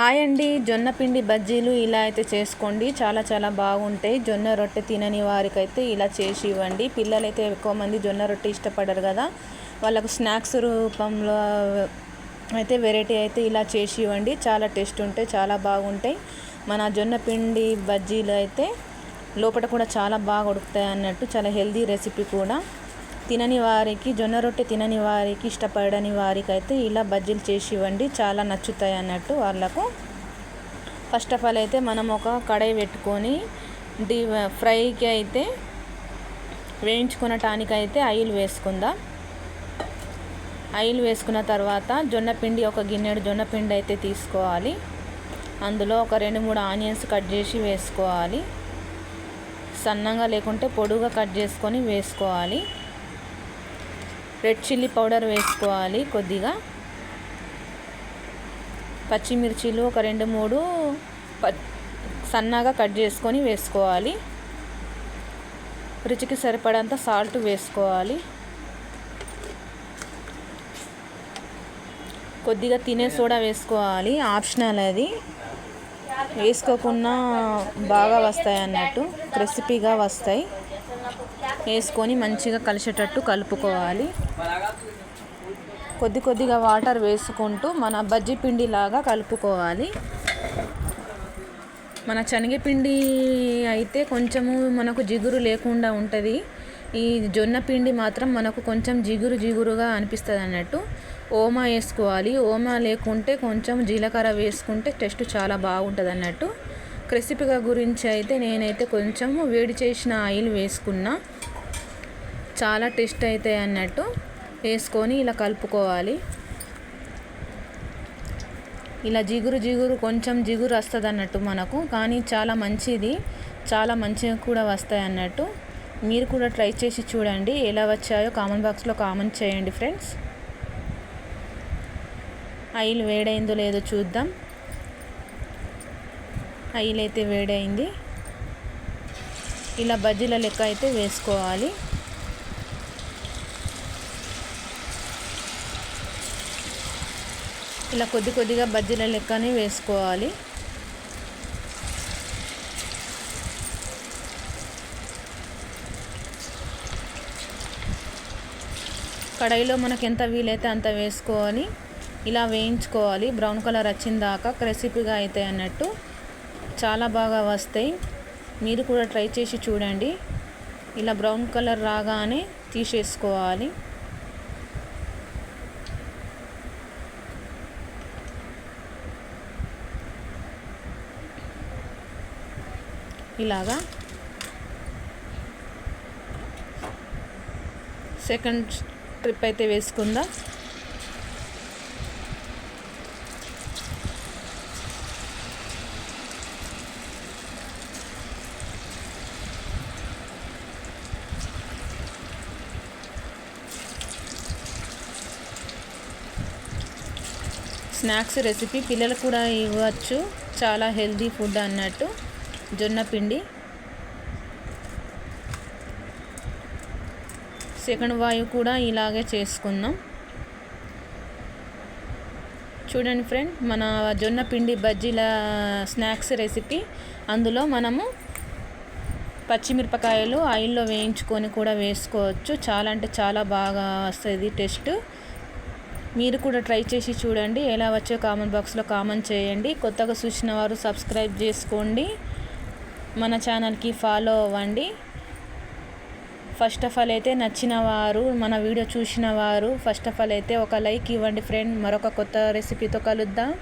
Hi అండి. జొన్న పిండి బజ్జీలు ఇలా అయితే చేసుకోండి. చాలా చాలా బాగుంటాయి. జొన్న రొట్టె తినని వారికైతే ఇలా చేసి ఇవ్వండి. పిల్లలైతే ఎక్కువ మంది జొన్న రొట్టె ఇష్టపడరు కదా. వాళ్ళకు స్నాక్స్ రూపంలో అయితే వెరైటీ అయితే ఇలా చేసి ఇవ్వండి. చాలా టేస్ట్ ఉంటాయి చాలా బాగుంటాయి. మన జొన్న పిండి బజ్జీలు అయితే లోపల కూడా చాలా బాగా ఉడుకుతాయి అన్నట్టు చాలా హెల్దీ రెసిపీ కూడా. తినని వారికి జొన్న రొట్టె తినని వారికి ఇష్టపడని వారికి అయితే ఇలా బజ్జీలు చేసి ఇవ్వండి. చాలా నచ్చుతాయి అన్నట్టు వాళ్ళకు. ఫస్ట్ ఆఫ్ ఆల్ అయితే మనం ఒక కడాయి పెట్టుకొని డీ ఫ్రైకి అయితే వేయించుకునటానికైతే అయితే ఆయిల్ వేసుకుందాం. ఆయిల్ వేసుకున్న తర్వాత జొన్న పిండి ఒక గిన్నెడు జొన్న పిండి అయితే తీసుకోవాలి. అందులో ఒక రెండు మూడు ఆనియన్స్ కట్ చేసి వేసుకోవాలి. సన్నంగా లేకుంటే పొడుగా కట్ చేసుకొని వేసుకోవాలి. రెడ్ చిల్లీ పౌడర్ వేసుకోవాలి కొద్దిగా. పచ్చిమిర్చీలు ఒక రెండు మూడు ప సన్నగా కట్ చేసుకొని వేసుకోవాలి. రుచికి సరిపడంత సాల్ట్ వేసుకోవాలి. కొద్దిగా తినే సోడా వేసుకోవాలి ఆప్షనల్ అది. వేసుకోకుండా బాగా వస్తాయి అన్నట్టు క్రిస్పీగా వస్తాయి. వేసుకొని మంచిగా కలిసేటట్టు కలుపుకోవాలి. కొద్ది కొద్దిగా వాటర్ వేసుకుంటూ మన బజ్జీ పిండి లాగా కలుపుకోవాలి. మన శనగపిండి అయితే కొంచెము మనకు జిగురు లేకుండా ఉంటుంది. ఈ జొన్న పిండి మాత్రం మనకు కొంచెం జిగురు జిగురుగా అనిపిస్తుంది అన్నట్టు. ఓమా వేసుకోవాలి. ఓమా లేకుంటే కొంచెం జీలకర్ర వేసుకుంటే టేస్ట్ చాలా బాగుంటుంది అన్నట్టు. క్రెసిపీగా గురించి అయితే నేనైతే కొంచెం వేడి చేసిన ఆయిల్ వేసుకున్నా. చాలా టేస్ట్ అవుతాయి అన్నట్టు వేసుకొని ఇలా కలుపుకోవాలి. ఇలా జిగురు జిగురు కొంచెం జిగురు వస్తుంది అన్నట్టు మనకు కానీ చాలా మంచిది చాలా మంచిగా కూడా వస్తాయి అన్నట్టు. మీరు కూడా ట్రై చేసి చూడండి ఎలా వచ్చాయో కామెంట్ బాక్స్లో కామెంట్ చేయండి ఫ్రెండ్స్. ఆయిల్ వేడైందో లేదో చూద్దాం. ఆయిల్ అయితే వేడైంది. ఇలా బజ్జీల లెక్క అయితే వేసుకోవాలి. ఇలా కొద్ది కొద్దిగా బజ్జీల లెక్కనే వేసుకోవాలి. కడాయిలో మనకు ఎంత వీలైతే అంత వేసుకోవాలి ఇలా వేయించుకోవాలి. బ్రౌన్ కలర్ వచ్చిన దాకా క్రెసిపీగా అవుతాయి అన్నట్టు చాలా బాగా వస్తాయి. మీరు కూడా ట్రై చేసి చూడండి. ఇలా బ్రౌన్ కలర్ రాగానే తీసేసుకోవాలి. ఇలాగా. సెకండ్ ట్రిప్ అయితే వేసుకుందా. స్నాక్స్ రెసిపీ పిల్లలకు కూడా ఇవ్వచ్చు. చాలా హెల్దీ ఫుడ్ అన్నట్టు. జొన్న పిండి. సెకండ్ వాయు కూడా ఇలాగే చేసుకుందాం. చూడండి ఫ్రెండ్ మన జొన్న పిండి బజ్జీల స్నాక్స్ రెసిపీ. అందులో మనము పచ్చిమిరపకాయలు ఆయిల్లో వేయించుకొని కూడా వేసుకోవచ్చు. చాలా అంటే చాలా బాగా వస్తుంది టేస్ట్. మీరు కూడా ట్రై చేసి చూడండి. ఎలా వచ్చో కామెంట్ బాక్స్లో కామెంట్ చేయండి. కొత్తగా చూసిన వారు సబ్స్క్రైబ్ చేసుకోండి. మన ఛానల్కి ఫాలో అవ్వండి. ఫస్ట్ ఆఫ్ ఆల్ అయితే నచ్చిన వారు మన వీడియో చూసిన వారు ఫస్ట్ ఆఫ్ ఆల్ అయితే ఒక లైక్ ఇవ్వండి ఫ్రెండ్. మరొక కొత్త రెసిపీతో కలుద్దాం.